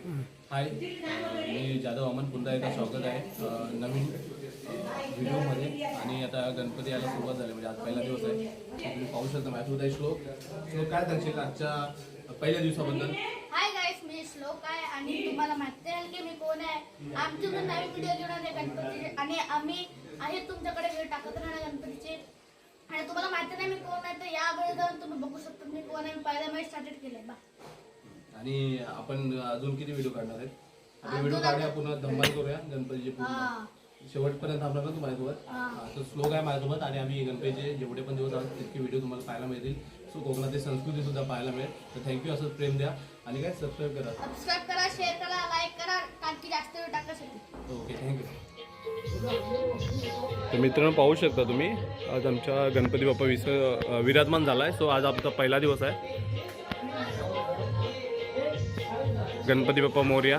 हाय मी जाधव अमन पुन्हा एकदा स्वागत आहे. नवीन व्हिडिओमध्ये. आणि आता गणपती यायला सुरुवात झाली म्हणजे आज पहिला दिवस आहे. तुम्ही पाहू शकता माझ्या आहे श्लोक. श्लोक काय सांगशील आजच्या पहिल्या दिवसाबद्दल? हाय गाईस मी श्लोक आहे आणि तुम्हाला माहिती आहे की मी कोण आहे? आमची पण नवीन व्हिडिओ घेऊन आले गणपतीचे. आणि आम्ही आहे तुमच्याकडे वेळ टाकत राहणार गणपतीचे. आणि तुम्हाला माहिती नाही मी कोण आहे तर या वेळी जाऊन तुम्ही बघू शकता मी कोण आहे. मी पहिला मी स्टार्टेड केलं बा. आणि आपण अजून किती व्हिडिओ काढणार आहेत? आपण व्हिडिओ काढूया पुन्हा धमाल करूया गणपतीचे पूर्ण. शेवटपर्यंत थांबणार ना माझ्यासोबत? तर श्लोक आहे माझ्यासोबत आणि आम्ही गणपतीचे जेवढे पण दिवस आहेत तितके व्हिडिओ तुम्हाला पाहायला मिळतील. सो कोकणातील संस्कृती सुद्धा पाहायला मिळेल. तर थँक्यू असंच प्रेम द्या. आणि काय सबस्क्राईब करा. सबस्क्राईब करा शेअर करा लाईक करा कारण की जास्त वेळ टाकण्यासाठी ओके थँक्यू तर मित्रांनो पाहू शकता तुम्ही आज आमच्या गणपती बाप्पा विस विराजमान झाला आहे सो आज आमचा पहिला दिवस आहे. गणपती बाप्पा मोर्या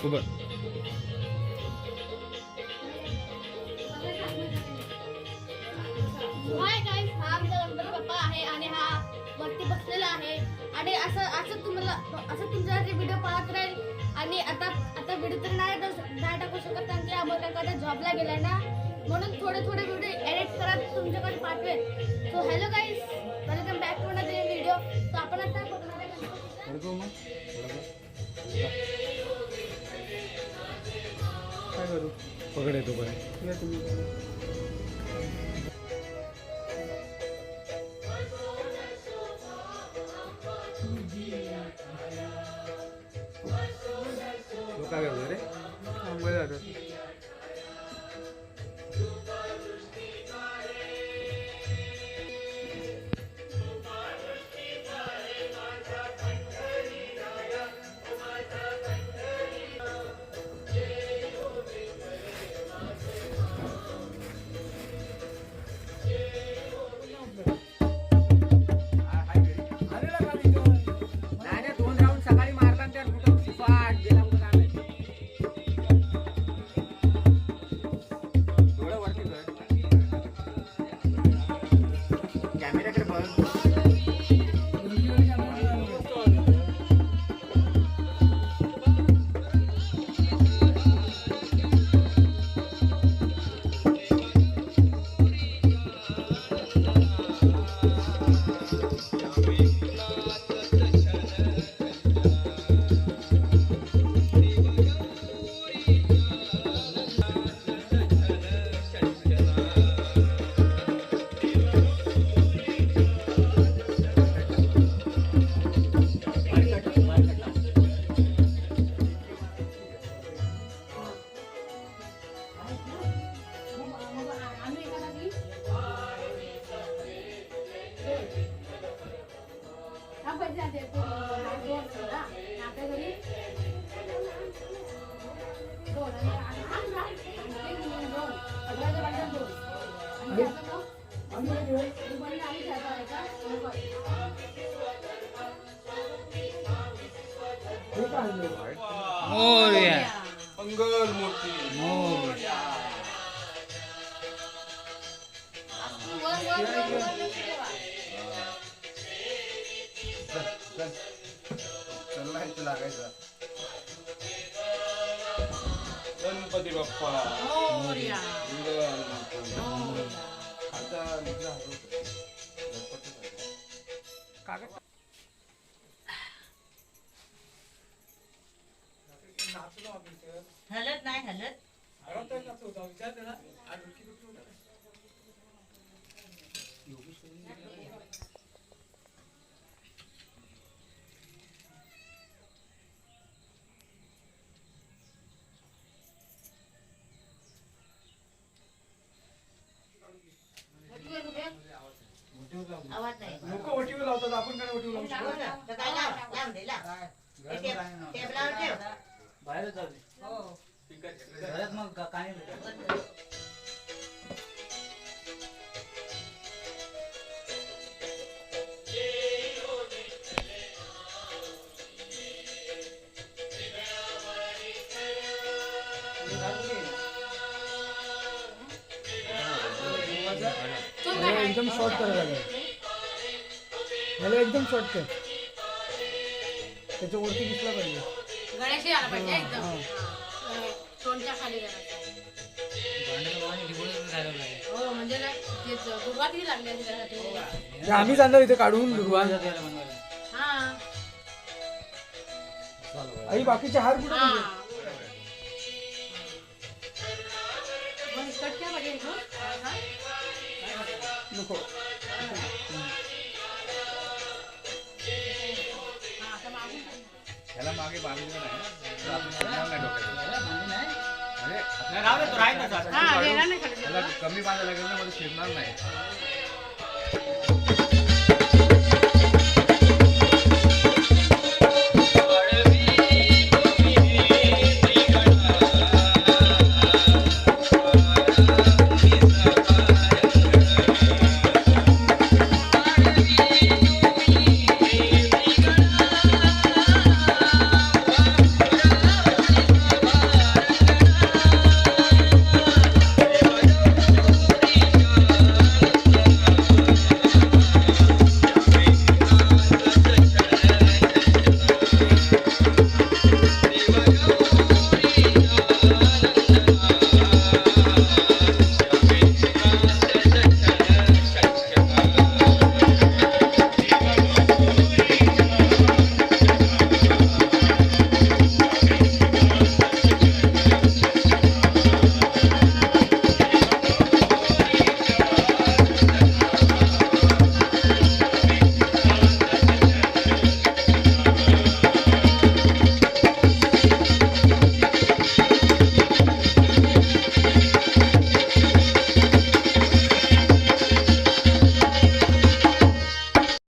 तिथं आणि असं असं तुम्हाला असं तुमचा व्हिडिओ पाहत राहील. आणि आता आता व्हिडिओ तर नाही टाकू- नाही टाकू शकत कारण की आम्हाला काका जॉबला गेलाय ना. म्हणून थोडे थोडे व्हिडिओ एडिट करत तुमच्याकडे पाठवेल. So hello guys welcome back to another video तर आपण आता बघणार आहे गणपतीचा काय करू? पकड तो काय está ¿eh? bien, आम्ही एखादा मंगल मूर्ती वर इथं लागायचा गणपती बाप्पा. मंगल मूर्ती. आता निघला हलत नाही हलत. आवाज नाही लोक ओटीवर लावतात आपण काय ओटीवर लावू लाव ना. तर काय लाव दे टेबलावर ठेव. बाहेरच हो. मग का- काय एकदम शॉर्ट कर मला एकदम शॉर्ट कर. त्याच्या वरती दिसला पाहिजे. गणेशही आला पाहिजे एकदम हा. हा. तोंडच्या खाली जरा हो म्हणजे काय ते ज- गुरुवातही लागली आहे त्यासाठी ते आम्हीच आणलं इथे काढून हा आई बाकीचे हार कुठे हा तुझे? मग कट काय पाहिजे इथून? हा? नको त्याला मागे बांधलेलं नाही तर आपण शिरणार नाही डोक्यात. म्हणजे हा, देणार नाही खाली. त्याला कमी बांधायला लागेल ना मध्ये शिरणार नाही